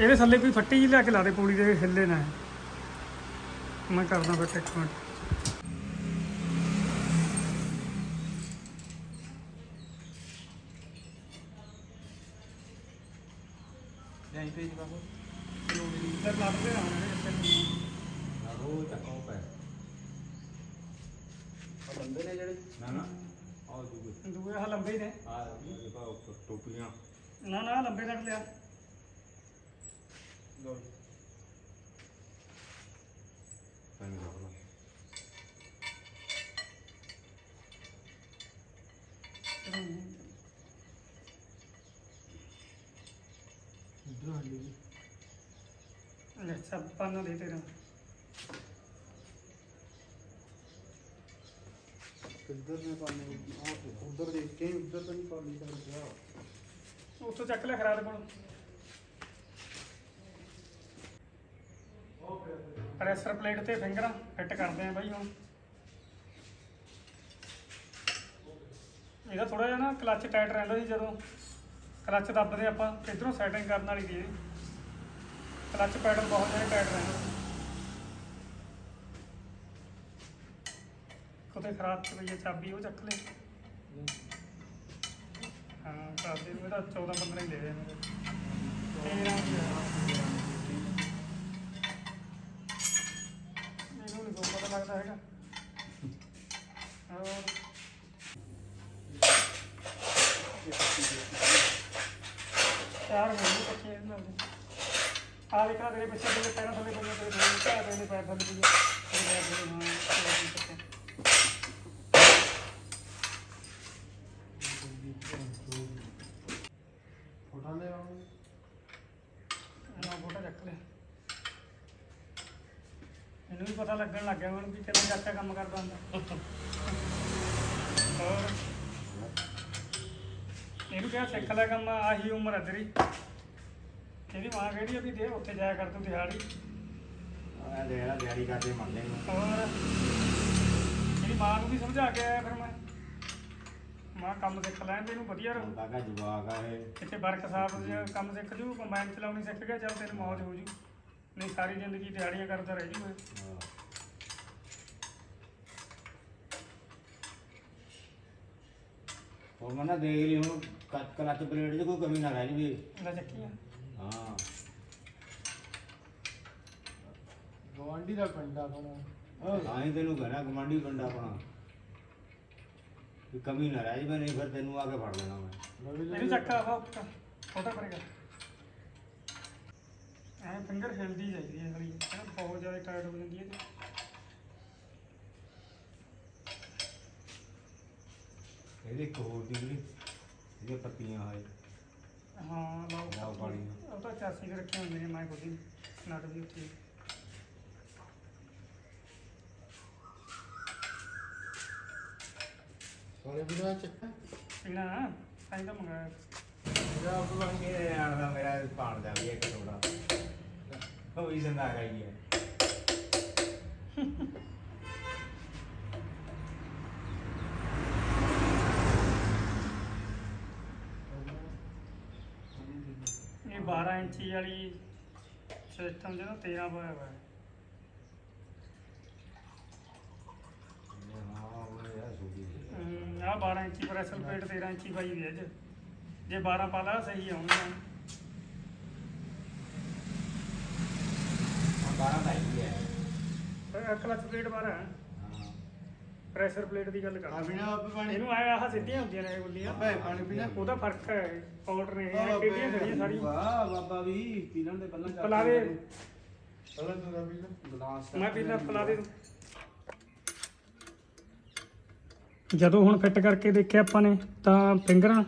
S1: ਇਹਦੇ ਥੱਲੇ ਕੋਈ ਫੱਟੀ ਜੀ ਲਿਆ ਕੇ ਲਾ ਦੇ ਪੂੜੀ ਦੇ ਹਿੱਲੇ ਨਾ ਮੈਂ ਕਰਦਾ ਫਿਰ ਇੱਕ ਮਿੰਟ।
S3: ਉਹ
S2: ਨੇ ਜਿਹੜੇ।
S3: ਨਾ ਨਾ। ਆਹ ਦੂਗੇ
S1: ਦੂਏ ਆ ਲੰਬੇ ਹੀ ਨੇ।
S3: ਆ ਦੇਖੋ ਉੱਪਰ ਟੋਪੀਆਂ।
S1: ਨਾ ਨਾ ਲੰਬੇ ਕੱਟ ਲਿਆ
S3: ਲਾ
S2: ਇਧਰ ਹੱਲੀ
S1: ਸਭ ਪੰਨ ਦੇ ਤੇਰਾ।
S2: ਕਿੱਧਰ ਨੇ ਪਾਣੀ ਉਧਰ ਦੇਖ ਕੇ ਉਧਰ ਤਾਂ ਨਹੀਂ ਪਾਣੀ ਚੱਲ ਰਿਹਾ
S1: ਉੱਥੋਂ ਚੱਕ ਲੈ ਖਰਾਦ ਕੋਲ। ਪ੍ਰੈਸ਼ਰ ਪਲੇਟ ਤੇ ਫਿੰਗਰਾਂ ਫਿੱਟ ਕਰਦੇ ਆ ਬਾਈ ਹੁਣ। ਇਹਦਾ ਥੋੜਾ ਜਿਹਾ ਨਾ ਕਲੱਚ ਟਾਈਟ ਰਹਿੰਦਾ ਸੀ ਜਦੋਂ। ਕਲੱਚ ਦੱਬਦੇ ਆਪਾਂ ਇਧਰੋਂ ਸੈਟਿੰਗ ਕਰਨ ਵਾਲੀ ਦੀ ਕਲਚ ਪੈਡਲ ਬਹੁਤ ਜ਼ਿਆਦਾ ਟਾਈਟ ਰਹਿੰਦਾ ਕੋਤੇ ਖਰਾਬ ਚ ਪਈ ਚਾਬੀ ਉਹ ਚੱਕ ਲੈ। ਹਾਂ, ਚਾਬੀ ਨੂੰ ਇਹਦਾ 14 15 ਹੀ ਦੇ ਦੇ ਮੇਰੇ 13 ਮੈਨੂੰ ਨਹੀਂ ਪਤਾ ਲੱਗਦਾ ਹੈਗਾ। ਹੋਰ। ਚਾਰ ਹੋ ਆ ਦੇਖਾ ਤੇਰੇ ਪਿੱਛੇ ਤੇਰੇ ਪੈਰਾਂ ਥੱਲੇ ਪਈਆਂ ਤੇਰੇ ਥੱਲੇ ਚਾਹ ਤੇਰੇ ਪੈਰ ਥੱਲੇ ਪਈਆਂ। ਤੇਰੇ ਪੈਰ ਥੱਲੇ ਹਾਂ ਤੇਰੇ ਪੱਕੇ
S4: ਫੋਟੋ ਲੈ ਆਉਂਗੇ
S1: ਨਾ ਫੋਟੋ ਚੱਕ ਲੈ। ਮੈਨੂੰ ਵੀ ਪਤਾ ਲੱਗਣ ਲੱਗ ਗਿਆ ਹੁਣ ਵੀ ਕਿੰਨਾ ਚਾਚਾ ਕੰਮ ਕਰਦਾ ਹੁੰਦਾ। ਹੋਰ? ਇਹਨੂੰ ਕਿਹਾ ਸਿੱਖ ਲੈ ਕੰਮ ਆਹੀ ਉਮਰ ਹੈ ਤੇਰੀ। ਇਹਦੀ ਮਾਂ ਕਹਿੰਦੀ ਆ ਵੀ ਦੇ ਉੱਥੇ ਜਾਇਆ ਕਰ ਤੂੰ ਦਿਹਾੜੀ।
S3: ਆ ਦੇ ਲਾ ਦਿਹਾੜੀ ਕਰਦੇ ਮੰਨ ਲੈਂਗੇ
S1: ਹੋਰ? ਇਹਦੀ ਮਾਂ ਨੂੰ ਵੀ ਸਮਝਾ ਕੇ ਆਇਆ ਫਿਰ ਮੈਂ। ਮਾਂ ਕੰਮ ਸਿੱਖ ਲੈਣ ਤੇ ਇਹਨੂੰ ਵਧੀਆ ਰਹੂ।
S3: ਕਾਕਾ ਜਵਾਕ ਆ ਇਹ।
S1: ਇੱਥੇ ਵਰਕ ਸਾਹਿਬ ਜੇ ਕੰਮ ਸਿੱਖ ਜੂ ਕੰਬਾਈਨ ਚਲਾਉਣੀ ਸਿੱਖ ਗਿਆ ਚੱਲ ਤੈਨੂੰ ਮੌਜ ਹੋ ਜੂ। ਨਹੀਂ ਸਾਰੀ ਜ਼ਿੰਦਗੀ ਦਿਹਾੜੀਆਂ ਕਰਦਾ ਰਹਿ ਜੂ ਇਹ
S3: ਹਾਂ। ਹੋਰ ਮੈਂ ਨਾ ਦੇਖ ਲਈ ਹੁਣ ਕ- ਕਲੱਚ ਪਲੇਟ 'ਚ ਕੋਈ ਕਮੀ ਨਾ ਰਹਿ ਜਵੇ।
S1: ਲੈ ਚੱਕੀ ਆ
S3: ਹਾਂ
S4: ਗਵਾਂਢੀ ਦਾ ਪਿੰਡ ਆਪਣਾ।
S3: ਤਾਂ ਹੀ ਤੈਨੂੰ ਕਹਿਣਾ ਕਮਾਂਡੀ ਬੰਦਾ ਆਪਣਾ। ਵੀ ਕਮੀ ਨਾ ਰਹਿ ਜਵੇ ਨਹੀਂ ਫਿਰ ਤੈਨੂੰ ਆ ਕੇ ਫੜ ਲੈਣਾ ਮੈਂ।
S1: ਇਹਨੂੰ ਚੱਕਾ ਆ ਛੋਟਾ ਕਰੇਗਾ ਐ ਫਿੰਗਰ ਹਿਲਦੀ ਜਾਈਦੀ ਹੈ ਹਲੀ ਇਹ ਬਹੁਤ ਜ਼ਿਆਦਾ ਟਾਇਟ ਹੋ ਜਾਂਦੀ ਹੈ
S3: ਇਹਦੇ ਇੱਕ ਹੋਰ ਦੀ ਜਿਹੜੀ ਇਹਦੀਆਂ ਪੱਤੀਆਂ ਹਾਏ
S1: ਹਾਂ ਲਾਓ।
S3: ਲਾਓ ਪਾਣੀ।
S1: ਉਹ ਤਾਂ ਚਾਸੀ ਕੇ ਰੱਖੇ ਹੁੰਦੇ ਨੇ ਮੈਂ ਖੁਦ ਹੀ। ਨਟ ਵੀ ਉੱਥੇ। ਹੀ।
S4: ਸੋਨੇ ਵੀ ਨਾ ਚੱਕ
S1: ਪੀਣਾ ਸਾਈਂ ਤਾਂ ਮੰਗਾਇਆ
S3: ਮੇਰਾ ਬਣ ਕੇ ਆਣਾ ਮੇਰਾ ਪਾਣ ਦਾ ਵੀ ਇੱਕ ਥੋੜਾ ਉਹ ਵੀ ਜ਼ਿੰਦਾ ਗਈ ਹੈ
S1: ਇਹ 12 ਇੰਚੀ ਵਾਲੀ ਸਿਸਟਮ ਜਿਹੜਾ 13 ਪਾਇਆ ਹੋਇਆ ਹਾਂ
S3: ਉਹ ਯਾਰ ਸੂਦੀ
S1: ਹਮ, ਆਹ 12 ਪ੍ਰੈਸ਼ਰ ਪਲੇਟ 13 ਇੰਚੀ ਪਾਈ ਵੀ ਹੈ ਅੱਜ ਜੇ 12 ਪਾ ਲਾ ਸਹੀ ਆਉਣਗੀਆਂ
S3: ਹਾਂ ਬਾਰਾਂ ਦਾ ਹੀ। ਹੈ
S1: ਕਲਚ ਪਲੇਟ 12
S3: ਹਾਂ।
S1: ਪ੍ਰੈਸ਼ਰ ਪਲੇਟ ਦੀ ਗੱਲ
S4: ਆ
S1: ਕਰ
S4: ਪੀਣਾ ਆਪੇ ਪਾਣੀ
S1: ਇਹਨੂੰ ਆਇਆ ਆਹ ਸਿੱਧੀਆਂ ਹੁੰਦੀਆਂ ਨੇ ਗੁੱਲੀਆਂ।
S4: ਆਪੇ ਪਾਣੀ ਪੀਣਾ।
S1: ਉਹਦਾ ਫ਼ਰਕ ਹੈ ਪਾਊਡਰ ਨੇ
S4: ਆਹ
S1: ਇਹ ਟੇਡੀਆਂ ਖੜੀਆਂ ਸਾਰੀਆਂ।
S5: ਵਾਹ ਬਾਬਾ ਵੀ ਪੀਣ ਦੇ ਪਹਿਲਾਂ ਜਾ
S1: ਪਲਾ ਦੇ।
S4: ਚਲੋ ਤੂੰ ਨਾ ਪੀਣਾ
S5: ਗਲਾਸ
S1: ਮੈਂ ਪੀਣਾ ਪਲਾ ਦੇ ਜਦੋਂ ਹੁਣ ਫਿੱਟ ਕਰਕੇ ਦੇਖਿਆ ਆਪਾਂ ਨੇ, ਤਾਂ ਫਿੰਗਰਾਂ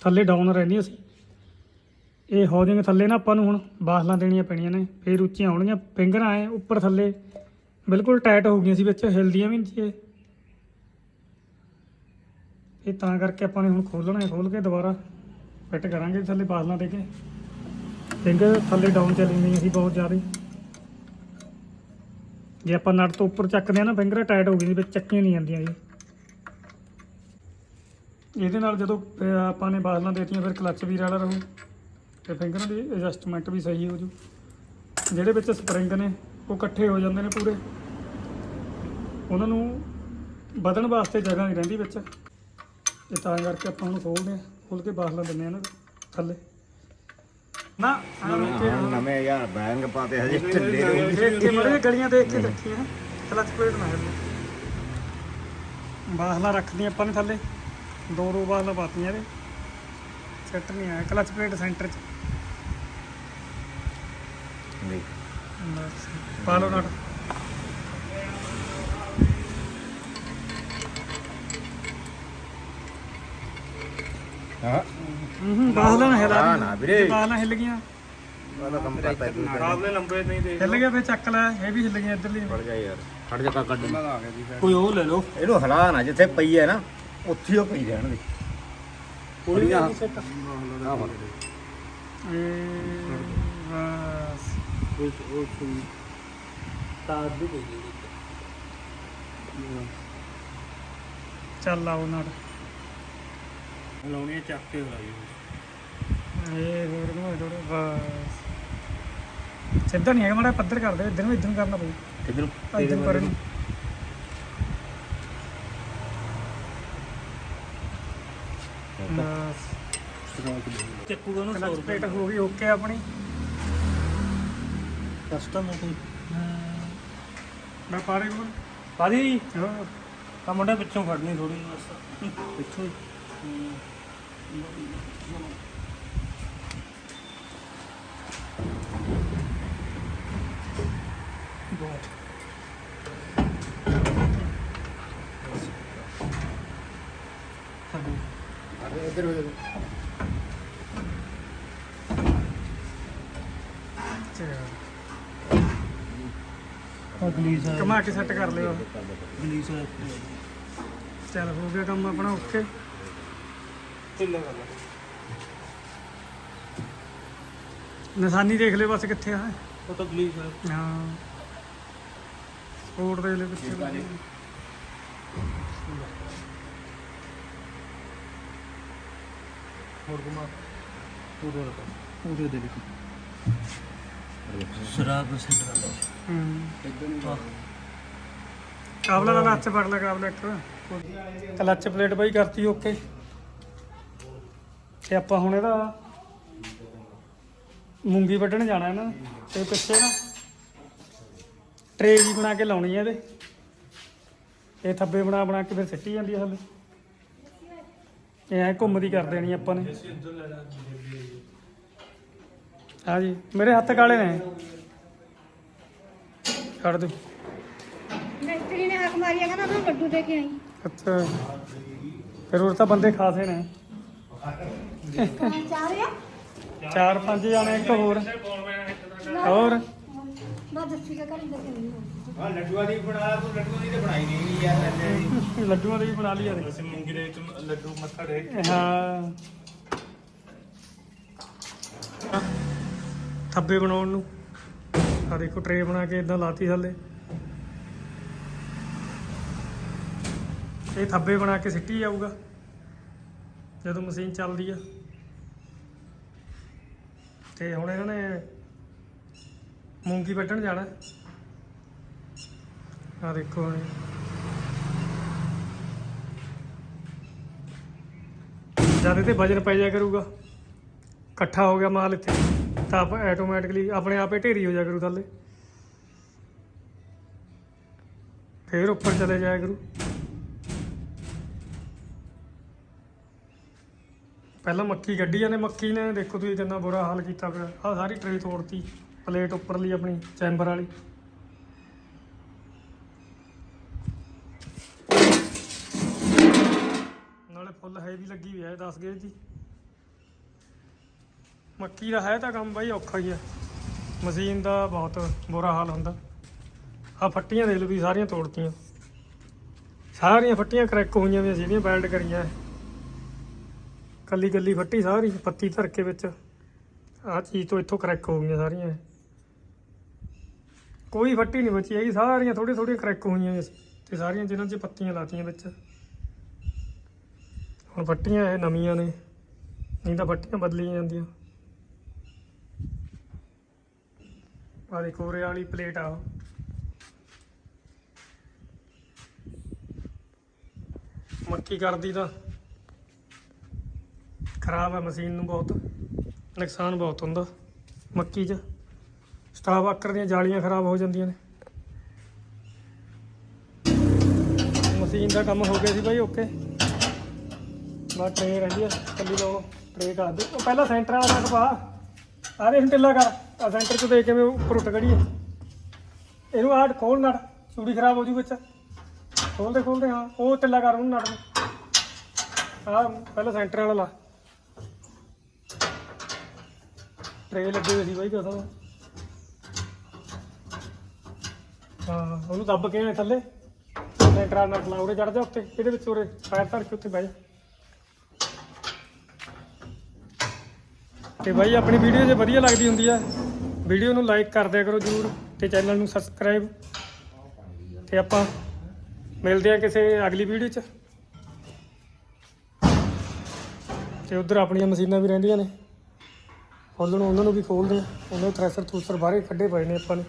S1: ਥੱਲੇ ਡਾਊਨ ਰਹਿੰਦੀਆਂ ਸੀ। ਇਹ ਹੌਜਿੰਗ ਥੱਲੇ ਨਾ ਆਪਾਂ ਨੂੰ ਹੁਣ ਬਾਸਲਾਂ ਦੇਣੀਆਂ ਪੈਣੀਆਂ ਨੇ, ਫੇਰ ਉੱਚੀਆਂ ਹੋਣਗੀਆਂ ਫਿੰਗਰਾਂ ਐ ਉੱਪਰ ਥੱਲੇ ਬਿਲਕੁਲ ਟਾਈਟ ਹੋ ਗਈਆਂ ਸੀ ਵਿੱਚ, ਹਿਲਦੀਆਂ ਵੀ ਨਹੀਂ ਸੀ ਇਹ। ਇਹ ਤਾਂ ਕਰਕੇ ਆਪਾਂ ਨੇ ਹੁਣ ਖੋਲਣਾ ਹੈ ਖੋਲ ਕੇ ਦੁਬਾਰਾ ਫਿੱਟ ਕਰਾਂਗੇ ਥੱਲੇ ਬਾਸਲਾਂ ਦੇ ਕੇ। ਫਿੰਗਰ ਥੱਲੇ ਡਾਊਨ ਚੱਲੀ ਗਈਆਂ ਸੀ ਬਹੁਤ ਜ਼ਿਆਦਾ। ਜੇ ਆਪਾਂ ਨਟ ਤੋਂ ਉੱਪਰ ਚੱਕਦੇ ਆ ਨਾ, ਫਿੰਗਰ ਟਾਈਟ ਹੋ ਗਈ ਸੀ, ਵਿੱਚ ਚੱਕੀਆਂ ਨਹੀਂ ਜਾਂਦੀਆਂ ਜੀ ਇਹਦੇ ਨਾਲ ਜਦੋਂ ਆਪਾਂ ਨੇ ਬਾਸਲਾਂ ਦੇਤੀਆਂ ਫਿਰ ਕਲੱਚ ਵੀ ਰਲ ਰਹੂ ਤੇ ਫਿੰਗਰਾਂ ਦੀ ਐਡਜਸਟਮੈਂਟ ਵੀ ਸਹੀ ਹੋ ਜੂ ਜਿਹੜੇ ਵਿੱਚ ਸਪਰਿੰਗ ਨੇ ਉਹ ਇਕੱਠੇ ਹੋ ਜਾਂਦੇ ਨੇ ਪੂਰੇ। ਉਹਨਾਂ ਨੂੰ ਵਧਣ ਵਾਸਤੇ ਜਗ੍ਹਾ ਨਹੀਂ ਰਹਿੰਦੀ ਵਿੱਚ। ਇਹ ਤਾਂ ਕਰਕੇ ਆਪਾਂ ਉਹਨੂੰ ਖੋਲਦੇ ਆ ਖੋਲ ਕੇ ਬਾਸਲਾਂ ਦਿੰਦੇ ਆ ਨਾ ਥੱਲੇ। ਨਾ
S3: ਨਵੇਂ ਯਾਰ ਬੈਂਗ ਪਾਤੇ ਹਜੇ ਢਿੱਲੇ ਹੋ
S1: ਦੇਖ ਕੇ ਮੜੇ ਗਲੀਆਂ ਦੇਖ ਕੇ ਰੱਖੀਆਂ ਕਲਚ ਪਲੇਟ ਨਾ। ਹਿੱਲੇ ਬਾਹਲਾ ਰੱਖਦੀਆਂ ਆਪਾਂ ਨੇ ਥੱਲੇ। ਦੋ ਦੋ ਬਾਹਲਾ ਪਾਤੀਆਂ ਇਹਦੇ ਸੈੱਟ ਨਹੀਂ ਆਇਆ ਕਲਚ ਪਲੇਟ ਸੈਂਟਰ 'ਚ।
S3: ਗਏ
S1: ਬਸ ਪਾ ਲਓ ਨਟ
S3: ਹਾਂ।
S1: ਹੂੰ ਬਾਹਲਾ ਨਾ ਹਿਲਾ
S3: ਨਾ, ਨਾ ਵੀਰੇ।
S1: ਬਾਹਲਾ ਹਿੱਲ ਗਈਆਂ।
S3: ਉਹਦਾ ਕੰਮ ਕਰਤਾ ਤੂੰ
S2: ਕਾਬਲੇ ਲੰਬੇ ਨਹੀਂ ਦੇ
S1: ਹਿੱਲ ਗਿਆ ਫੇ ਚੱਕ ਲੈ ਇਹ ਵੀ ਹਿੱਲ ਗਈਆਂ ਇੱਧਰਲੀ
S3: ਫੜ ਜਾ ਯਾਰ। ਫੜ ਜਾ ਕੱਢ
S5: ਆ ਗਿਆ ਜੀ ਫਿਰ।
S2: ਕੋਈ ਉਹ ਲੈ ਲਓ।
S3: ਇਹਨੂੰ ਹਲਾ ਨਾ ਜਿੱਥੇ ਪਈ ਹੈ ਨਾ। ਉੱਥੇ ਹੀ ਉਹ ਪਈ ਰਹਿਣ ਦੇ
S2: ਕੋਈ ਨਹੀਂ
S1: ਚੱਲ ਆਓ ਨਾਲ।
S2: ਲਾਉਣੀ ਚੱਕ ਕੇ ਲਾਈ
S1: ਇਹ ਹੋਰ ਨੂੰ ਥੋੜੇ ਬਸ। ਸਿੱਧਾ ਨਹੀਂ ਹੈਗਾ ਮਾੜਾ ਪੱਧਰ ਕਰ ਦੇ ਇੱਧਰ ਨੂੰ ਇੱਧਰ ਨੂੰ ਕਰਨਾ ਪਊ।
S2: ਇਧਰ
S1: ਆ ਇੱਧਰ ਨੂੰ ਕਰਨ ਨੂੰ ਬਸ
S2: ਚੱਕੂਗਾ ਨਾ 100
S1: ਕਲਚ
S2: ਰੁਪਏ
S1: ਪਲੇਟ ਹੋ ਗਈ ਓਕੇ ਆਪਣੀ।
S2: ਕਸਟਮ ਹੈ ਕੋਈ?
S1: ਮੈਂ ਪਾਰੇ ਕੋਲ।
S2: ਪਾਦੀ
S1: ਹੋਰ
S2: ਆ ਮੁੰਡਾ ਪਿੱਛੋਂ ਫੜਨੀ ਥੋੜੀ ਬਸ। ਪਿੱਛੋਂ ਹੀ।
S4: ਇੱਧਰ ਹੋ ਜਾ
S2: ਅਗਲੀ ਸਾਈਡ
S1: ਕਮਾ ਕੇ ਸੈੱਟ ਕਰ ਲਿਓ।
S2: ਅਗਲੀ ਸਾਈਡ
S1: ਚੱਲ ਹੋ ਗਿਆ ਕੰਮ ਆਪਣਾ ਓਕੇ
S2: ਢਿੱਲਾ ਕਰ ਲੈ।
S1: ਨਿਸ਼ਾਨੀ ਦੇਖ ਲਿਓ ਬਸ ਕਿੱਥੇ ਆ।
S2: ਉਹ ਤਾਂ ਅਗਲੀ ਸਾਈਡ
S1: ਹਾਂ। ਸਪੋਰਟ ਦੇ ਲੈ। ਪਿੱਛੇ
S2: ਦੇ ਦੇਖੋ ਸ਼ਰਾਬ ਸੈੱਟ ਕਰ ਲਓ
S1: ਹੂੰ। ਕਾਬਲਾ ਦਾ ਲੱਚ ਫੜ ਲੈ ਕਾਬਲਾ ਇੱਕ। ਕਲੱਚ ਪਲੇਟ ਬਾਈ ਕਰਤੀ ਓਕੇ। ਤੇ ਆਪਾਂ ਹੁਣ ਇਹਦਾ ਮੂੰਗੀ ਵੱਢਣ ਜਾਣਾ ਹੈ ਨਾ ਤੇ ਪਿੱਛੇ ਨਾ ਟਰੇ ਜੀ ਬਣਾ ਕੇ ਲਾਉਣੀ ਹੈ ਇਹਦੇ। ਇਹ ਥੱਬੇ ਬਣਾ ਬਣਾ ਕੇ ਫਿਰ ਸਿੱਟੀ ਜਾਂਦੀ ਹੈ ਥੱਲੇ। ਐ ਘੁੰਮਦੀ ਕਰ ਦੇਣੀ ਆਪਾਂ ਨੇ। ਹਾਂ ਜੀ ਮੇਰੇ ਹੱਥ ਕਾਲੇ ਨੇ। ਛੱਡ ਦੇ।
S6: ਮਿਸਤਰੀ ਨੇ ਹੱਕ ਮਾਰੀ ਕਹਿੰਦਾ ਮੈਂ ਲੱਡੂ ਦੇ ਕੇ ਆਈ।
S1: ਅੱਛਾ। ਫਿਰ ਉਹ ਤਾਂ ਬੰਦੇ ਖਾਸੇ ਨੇ।
S6: ਚਾਹ
S1: ਚਾਰ ਪੰਜ ਜਾਣੇ ਇੱਕ ਹੋਰ। ਹੋਰ।
S6: ਮੈਂ ਦੱਸੀ ਕਾ ਕਰੀ ਦੇ ਕੇ ਆਈ ਹਾਂ।
S3: ਲੱਡੂਆਂ ਦੀ ਬਣਾ ਤੂੰ ਲੱਡੂਆਂ ਦੀ ਤੇ ਬਣਾਈ ਨਹੀਂ ਯਾਰ ਲੱਡੂਆਂ ਦੀ
S1: ਵੀ ਬਣਾ ਲਈ ਯਾਰ।
S2: ਅਸੀਂ ਮੂੰਗੀ ਦੇ ਵਿੱਚ ਲੱਡੂ ਮੱਥਾ ਟੇਕ
S1: ਹਾਂ। ਥੱਬੇ ਬਣਾਉਣ ਨੂੰ। ਆ ਦੇਖੋ ਟਰੇ ਬਣਾ ਕੇ ਇਦਾਂ ਲਾਤੀ ਥੱਲੇ। ਇਹ ਥੱਬੇ ਬਣਾ ਕੇ ਸਿੱਟੀ ਜਾਊਗਾ ਜਦੋਂ ਮਸ਼ੀਨ ਚੱਲਦੀ ਆ। ਤੇ ਹੁਣ ਇਹਨਾਂ ਨੇ ਮੂੰਗੀ ਵੱਢਣ ਜਾਣਾ। ਆ ਦੇਖੋ ਹੁਣ। ਜਦ ਤੇ ਵਜਨ ਪੈ ਜਾ ਕਰੂਗਾ, ਇਕੱਠਾ ਹੋ ਗਿਆ ਮਾਲ ਇੱਥੇ, ਤਾਂ ਆਪ ਆਟੋਮੈਟਿਕਲੀ ਆਪਣੇ ਆਪੇ ਢੇਰੀ ਹੋ ਜਾ ਕਰੂ ਥੱਲੇ। ਫੇਰ ਉੱਪਰ ਚਲੇ ਜਾਇਆ ਕਰੂ। ਪਹਿਲਾਂ ਮੱਕੀ ਗੱਡੀ ਜਾਂਦੇ ਮੱਕੀ ਨੇ, ਦੇਖੋ ਤੁਸੀਂ ਕਿੰਨਾ ਬੁਰਾ ਹਾਲ ਕੀਤਾ ਪਿਆ। ਆਹ ਸਾਰੀ ਟਰੇ ਤੋੜਤੀ ਪਲੇਟ ਉੱਪਰਲੀ ਆਪਣੀ ਚੈਂਬਰ ਵਾਲੀ। ਫੁੱਲ ਹੈਵੀ ਲੱਗੀ ਹੋਈ ਹੈ 10 ਗੇਜ ਦੀ ਮੱਕੀ ਦਾ ਹੈ ਤਾਂ ਕੰਮ ਬਾਈ ਔਖਾ ਹੀ ਹੈ। ਮਸ਼ੀਨ ਦਾ ਬਹੁਤ ਬੁਰਾ ਹਾਲ ਹੁੰਦਾ। ਆ ਫੱਟੀਆਂ ਦੇਖ ਲਓ ਵੀ ਸਾਰੀਆਂ ਤੋੜਤੀਆਂ। ਸਾਰੀਆਂ ਫੱਟੀਆਂ ਕਰੈਕ ਹੋਈਆਂ ਵੀ, ਅਸੀਂ ਬੈਲਡ ਕਰੀਆਂ। ਕੱਲੀ ਕੱਲੀ ਫੱਟੀ ਸਾਰੀ, ਪੱਤੀ ਧਰ ਕੇ ਵਿੱਚ। ਆਹ ਚੀਜ਼ ਤੋਂ ਇੱਥੋਂ ਕਰੈਕ ਹੋ ਗਈਆਂ ਸਾਰੀਆਂ। ਕੋਈ ਫੱਟੀ ਨਹੀਂ ਬਚੀ ਹੈਗੀ, ਸਾਰੀਆਂ ਥੋੜੀ ਥੋੜੀਆਂ ਕਰੈਕ ਹੋਈਆਂ ਸੀ ਤੇ ਸਾਰੀਆਂ ਜਿਨ੍ਹਾਂ 'ਚ ਪੱਤੀਆਂ ਲਾਤੀਆਂ ਵਿੱਚ। ਹੁਣ ਫੱਟੀਆਂ ਇਹ ਨਵੀਆਂ ਨੇ, ਨਹੀਂ ਤਾਂ ਫੱਟੀਆਂ ਬਦਲੀਆਂ ਜਾਂਦੀਆਂ। ਆ ਦੇਖੋ, ਉਰੇ ਵਾਲੀ ਪਲੇਟ ਆ ਮੱਕੀ ਕਰਦੀ ਤਾਂ ਖਰਾਬ ਹੈ ਮਸ਼ੀਨ ਨੂੰ ਬਹੁਤ, ਨੁਕਸਾਨ ਬਹੁਤ ਹੁੰਦਾ ਮੱਕੀ 'ਚ। ਸਟਾਫ ਆਕਰ ਦੀਆਂ ਜਾਲੀਆਂ ਖਰਾਬ ਹੋ ਜਾਂਦੀਆਂ ਨੇ। ਮਸ਼ੀਨ ਦਾ ਕੰਮ ਹੋ ਗਿਆ ਸੀ ਬਾਈ, ਓਕੇ। ਬਸ ਟਰੇ ਰਹਿੰਦੀ ਆ ਕੱਲੀ ਲਓ, ਟਰੇ ਕਰ ਦੇ ਉਹ ਪਹਿਲਾਂ ਸੈਂਟਰ ਵਾਲਾ ਨਟ ਪਾ। ਆ ਦੇ ਢਿੱਲਾ ਕਰ। ਆ ਸੈਂਟਰ ਚ ਦੇ ਕੇ ਮੈਂ ਉੱਪਰ ਉੱਟ ਕੜੀਏ ਇਹਨੂੰ ਆਹ ਖੋਲ ਨਟ ਸੂੜੀ ਖਰਾਬ ਹੋ ਜੂ ਵਿੱਚ। ਖੋਲਦੇ ਖੋਲਦੇ, ਹਾਂ, ਉਹ ਢਿੱਲਾ ਕਰ ਉਹਨੂੰ ਨਟ ਨੂੰ। ਆ ਪਹਿਲਾਂ ਸੈਂਟਰ ਵਾਲਾ ਲਾ। ਟਰੇ ਲੱਗੇ ਹੋਏ ਸੀ ਬਾਈ ਕਸਮ ਹਾਂ, ਉਹਨੂੰ ਦੱਬ ਕੇ ਥੱਲੇ। ਸੈਂਟਰ ਵਾਲਾ ਨਟ ਲਾ, ਉਰੇ ਚੜ ਜਾ ਉੱਤੇ, ਇਹਦੇ ਵਿੱਚ ਉਰੇ, ਪੈਰ ਧਰ ਕੇ ਉੱਤੇ ਬਹਿ ਜਾ। ਤੇ ਬਾਈ, ਆਪਣੀ ਵੀਡੀਓ ਜੇ ਵਧੀਆ ਲੱਗਦੀ ਹੁੰਦੀ ਆ ਵੀਡੀਓ ਨੂੰ ਲਾਈਕ ਕਰ ਦਿਆ ਕਰੋ ਜਰੂਰ ਤੇ ਚੈਨਲ ਨੂੰ ਸਬਸਕ੍ਰਾਈਬ ਤੇ ਆਪਾਂ ਮਿਲਦੇ ਆ ਕਿਸੇ ਅਗਲੀ ਵੀਡੀਓ 'ਚ। ਤੇ ਉਧਰ ਆਪਣੀਆਂ ਮਸ਼ੀਨਾਂ ਵੀ ਰਹਿੰਦੀਆਂ ਨੇ। ਖੋਲ੍ਹਣ ਉਹਨਾਂ ਨੂੰ ਵੀ ਖੋਲਦੇ ਆ। ਉਹਨਾਂ ਦੇ ਥ੍ਰੈਸ਼ਰ ਥੂਸਰ ਬਾਹਰੇ ਕੱਢੇ ਪਏ ਨੇ ਆਪਾਂ ਨੇ।